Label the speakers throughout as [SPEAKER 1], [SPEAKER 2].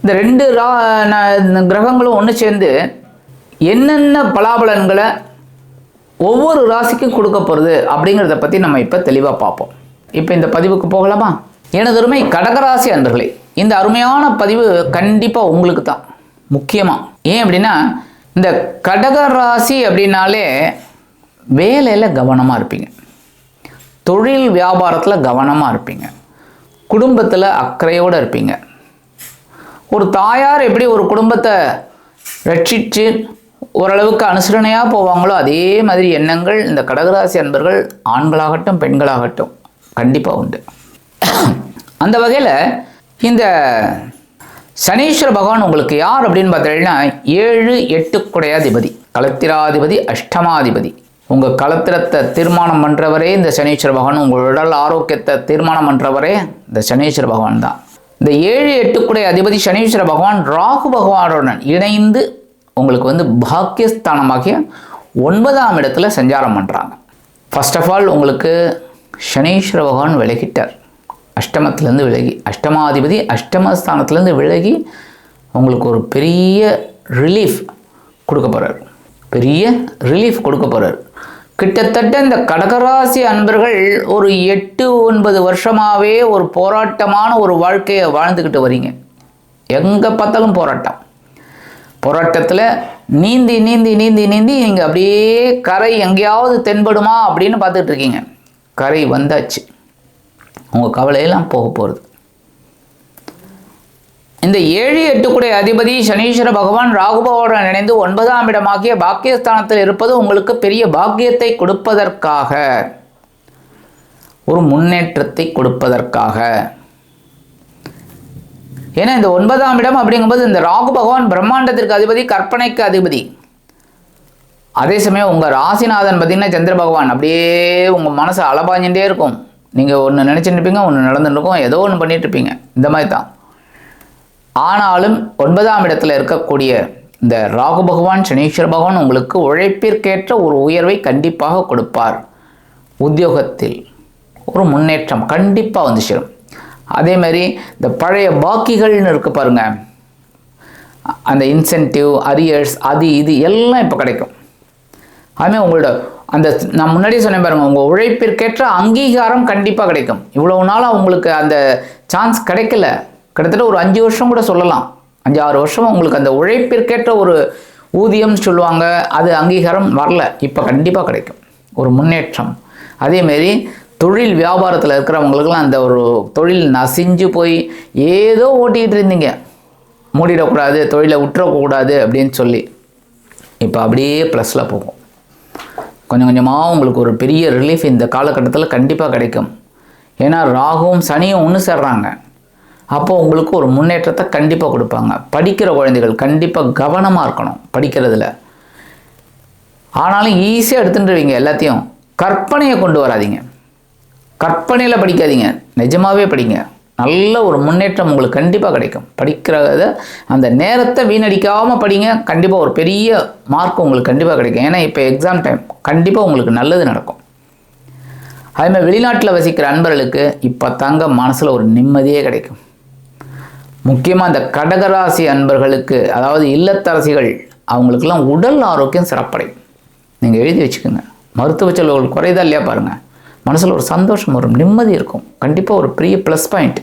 [SPEAKER 1] இந்த ரெண்டு ரா கிரகங்களும் ஒன்று சேர்ந்து என்னென்ன பலாபலன்களை ஒவ்வொரு ராசிக்கும் கொடுக்க போகிறது அப்படிங்கிறத பற்றி நம்ம இப்போ தெளிவாக பார்ப்போம். இப்போ இந்த பதிவுக்கு போகலாமா? எனது அருமை கடகராசி அன்பர்களே இந்த அருமையான பதிவு கண்டிப்பாக உங்களுக்கு தான். முக்கியமாக ஏன் அப்படின்னா இந்த கடகராசி அப்படின்னாலே வேலையில் கவனமாக இருப்பீங்க. தொழில் வியாபாரத்தில் கவனமாக இருப்பீங்க. குடும்பத்தில் அக்கறையோடு இருப்பீங்க. ஒரு தாயார் எப்படி ஒரு குடும்பத்தை ரட்சித்து ஓரளவுக்கு அனுசரணையாக போவாங்களோ அதே மாதிரி எண்ணங்கள் இந்த கடகராசி அன்பர்கள் ஆண்களாகட்டும் பெண்களாகட்டும் கண்டிப்பாக உண்டு. அந்த வகையில் இந்த சனீஸ்வர பகவான் உங்களுக்கு யார் அப்படின்னு பார்த்தீங்கன்னா ஏழு எட்டு குடையாதிபதி களத்திராதிபதி அஷ்டமாதிபதி. உங்கள் கலத்திரத்தை தீர்மானம் பண்ணுறவரே இந்த சனீஸ்வர பகவான் உங்கள் உடல் ஆரோக்கியத்தை தீர்மானம் பண்ணுறவரே இந்த சனீஸ்வர பகவான் தான். இந்த ஏழு எட்டுக்குடைய அதிபதி சனீஸ்வர பகவான் ராகு பகவானுடன் இணைந்து உங்களுக்கு வந்து பாக்கியஸ்தானமாகிய ஒன்பதாம் இடத்துல சஞ்சாரம் பண்ணுறாங்க ஃபர்ஸ்ட் ஆஃப் ஆல் உங்களுக்கு சனீஸ்வர பகவான் விலகிட்டார். அஷ்டமத்திலேருந்து விலகி அஷ்டமாதிபதி அஷ்டமஸ்தானத்துலேருந்து விலகி உங்களுக்கு ஒரு பெரிய ரிலீஃப் கொடுக்க போகிறார் பெரிய ரிலீஃப் கொடுக்க போகிறார் கிட்டத்தட்ட இந்த கடகராசி அன்பர்கள் ஒரு எட்டு ஒன்பது வருஷமாகவே ஒரு போராட்டமான ஒரு வாழ்க்கையை வாழ்ந்துக்கிட்டு வரீங்க. எங்கே பார்த்தாலும் போராட்டம். போராட்டத்தில் நீந்தி நீந்தி நீந்தி நீந்தி நீங்கள் அப்படியே கரை எங்கேயாவது தென்படுமா அப்படின்னு பார்த்துட்டு இருக்கீங்க. கரை வந்தாச்சு. உங்கள் கவலையெல்லாம் போக போகிறது இந்த ஏழு எட்டுக்குடைய அதிபதி சனீஸ்வர பகவான் ராகுபவருடன் இணைந்து ஒன்பதாம் இடமாகிய பாக்கியஸ்தானத்தில் இருப்பது உங்களுக்கு பெரிய பாக்கியத்தை கொடுப்பதற்காக. ஒரு முன்னேற்றத்தை கொடுப்பதற்காக. ஏன்னா இந்த ஒன்பதாம் இடம் அப்படிங்கும்போது இந்த ராகு பகவான் பிரம்மாண்டத்திற்கு அதிபதி கற்பனைக்கு அதிபதி. அதே சமயம் உங்கள் ராசிநாதன் பார்த்தீங்கன்னா சந்திர பகவான் அப்படியே உங்கள் மனசு அலபாஞ்சுட்டே இருக்கும். நீங்கள் ஒன்று நினச்சிட்டு இருப்பீங்க ஒன்று நடந்துட்டு இருக்கும் ஏதோ ஒன்று பண்ணிட்டு இருப்பீங்க. இந்த மாதிரி தான். ஆனாலும் ஒன்பதாம் இடத்துல இருக்கக்கூடிய இந்த ராகு பகவான் சனீஸ்வர பகவான் உங்களுக்கு உழைப்பிற்கேற்ற ஒரு உயர்வை கண்டிப்பாக கொடுப்பார். உத்தியோகத்தில் ஒரு முன்னேற்றம் கண்டிப்பாக வந்து சேரும். அதே மாதிரி இந்த பழைய பாக்கிகள்னு இருக்கு பாருங்க. அந்த இன்சென்டிவ் அரியர்ஸ் அது இது எல்லாம் இப்போ கிடைக்கும். அதுமாதிரி உங்களோட அந்த நான் முன்னாடியே சொன்னேன் பாருங்க உங்கள் உழைப்பிற்கேற்ற அங்கீகாரம் கண்டிப்பாக கிடைக்கும். இவ்வளவு நாளாக உங்களுக்கு அந்த சான்ஸ் கிடைக்கல. கிட்டத்தட்ட ஒரு அஞ்சு வருஷம் கூட சொல்லலாம். அஞ்சு ஆறு வருஷம் உங்களுக்கு அந்த உழைப்பிற்கேற்ற ஒரு ஊதியம்னு சொல்லுவாங்க அது அங்கீகாரம் வரல. இப்போ கண்டிப்பாக கிடைக்கும். ஒரு முன்னேற்றம். அதேமாரி தொழில் வியாபாரத்தில் இருக்கிறவங்களுக்குலாம் அந்த ஒரு தொழில் நசிஞ்சு போய் ஏதோ ஓட்டிகிட்டு இருந்தீங்க. மூடிடக்கூடாது தொழிலை விட்டுறக்கூடாது அப்படின்னு சொல்லி. இப்போ அப்படியே ப்ளஸில் போகும். கொஞ்சம் கொஞ்சமாக உங்களுக்கு ஒரு பெரிய ரிலீஃப் இந்த காலகட்டத்தில் கண்டிப்பாக கிடைக்கும். ஏன்னா ராகுவும் சனியும் ஒன்று சேர்றாங்க. அப்போ உங்களுக்கு ஒரு முன்னேற்றத்தை கண்டிப்பாக கொடுப்பாங்க. படிக்கிற குழந்தைகள் கண்டிப்பாக கவனமாக இருக்கணும் படிக்கிறதுல. ஆனாலும் ஈஸியாக எடுத்துட்டுருவீங்க எல்லாத்தையும். கற்பனையை கொண்டு வராதீங்க. கற்பனையில் படிக்காதீங்க. நிஜமாகவே படிங்க. நல்ல ஒரு முன்னேற்றம் உங்களுக்கு கண்டிப்பாக கிடைக்கும். படிக்கிறத அந்த நேரத்தை வீணடிக்காமல் படிங்க. கண்டிப்பாக ஒரு பெரிய மார்க் உங்களுக்கு கண்டிப்பாக கிடைக்கும். ஏன்னா இப்போ எக்ஸாம் டைம் கண்டிப்பாக உங்களுக்கு நல்லது நடக்கும். அதேமாதிரி வெளிநாட்டில் வசிக்கிற அன்பர்களுக்கு இப்போ தாங்க மனசில் ஒரு நிம்மதியே கிடைக்கும். முக்கியமாக இந்த கடகராசி அன்பர்களுக்கு அதாவது இல்லத்தரசிகள் அவங்களுக்கெல்லாம் உடல் ஆரோக்கியம் சிறப்படை. நீங்கள் எழுதி வச்சுக்கோங்க. மருத்துவ செலவுகள் குறைதா இல்லையா பாருங்கள் மனசில் ஒரு சந்தோஷம் வரும் நிம்மதி இருக்கும். கண்டிப்பாக ஒரு பெரிய ப்ளஸ் பாயிண்ட்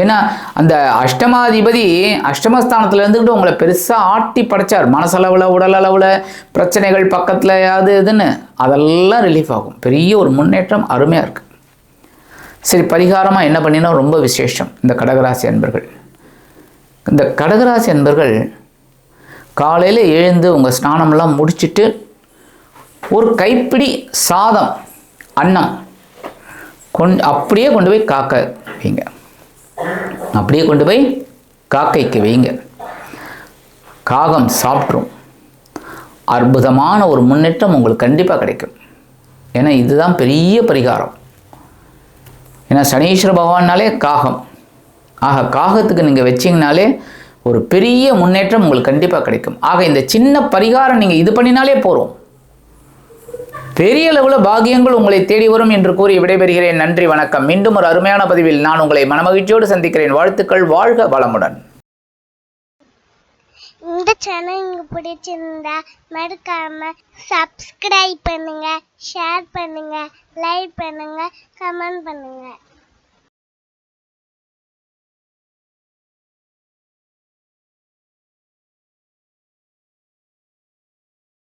[SPEAKER 1] ஏன்னா அந்த அஷ்டமாதிபதி அஷ்டமஸ்தானத்தில் இருந்துக்கிட்டு உங்களை பெருசாக ஆட்டி படைச்சார். மனசளவில் உடல் அளவில் பிரச்சனைகள் பக்கத்தில் அது இதுன்னு. அதெல்லாம் ரிலீஃப் ஆகும். பெரிய ஒரு முன்னேற்றம் அருமையாக இருக்குது சரி பரிகாரமாக என்ன பண்ணினா ரொம்ப விசேஷம். இந்த கடகராசி அன்பர்கள். இந்த கடகராசி என்பர்கள் காலையில் எழுந்து உங்கள் ஸ்நானம்லாம் முடிச்சிட்டு ஒரு கைப்பிடி சாதம் அன்னம் கொண் அப்படியே கொண்டு போய் காக்க வைங்க. அப்படியே கொண்டு போய் காக்கைக்கு வைங்க. காகம் சாப்பிட்ரும். அற்புதமான ஒரு முன்னேற்றம் உங்களுக்கு கண்டிப்பாக கிடைக்கும். ஏன்னா இதுதான் பெரிய பரிகாரம். ஏன்னா சனீஸ்வர பகவான்னாலே காகம். ஆக காகத்துக்கு நீங்கள் வச்சிங்கனாலே ஒரு பெரிய முன்னேற்றம் உங்களுக்கு கண்டிப்பாக கிடைக்கும். ஆக இந்த சின்ன பரிகாரம் நீங்கள் இது பண்ணினாலே போகிறோம் பெரிய அளவில் பாகியங்கள் உங்களை தேடி வரும் என்று கூறி விடைபெறுகிறேன். நன்றி வணக்கம். மீண்டும் ஒரு அருமையான பதிவில் நான் உங்களை மனமகிழ்ச்சியோடு சந்திக்கிறேன். வாழ்த்துக்கள் வாழ்க வளமுடன்.
[SPEAKER 2] இந்த சேனல் உங்களுக்கு பிடிச்சிருந்தா மறக்காம சப்ஸ்கிரைப் பண்ணுங்க ஷேர் பண்ணுங்க லைக் பண்ணுங்க கமெண்ட் பண்ணுங்க.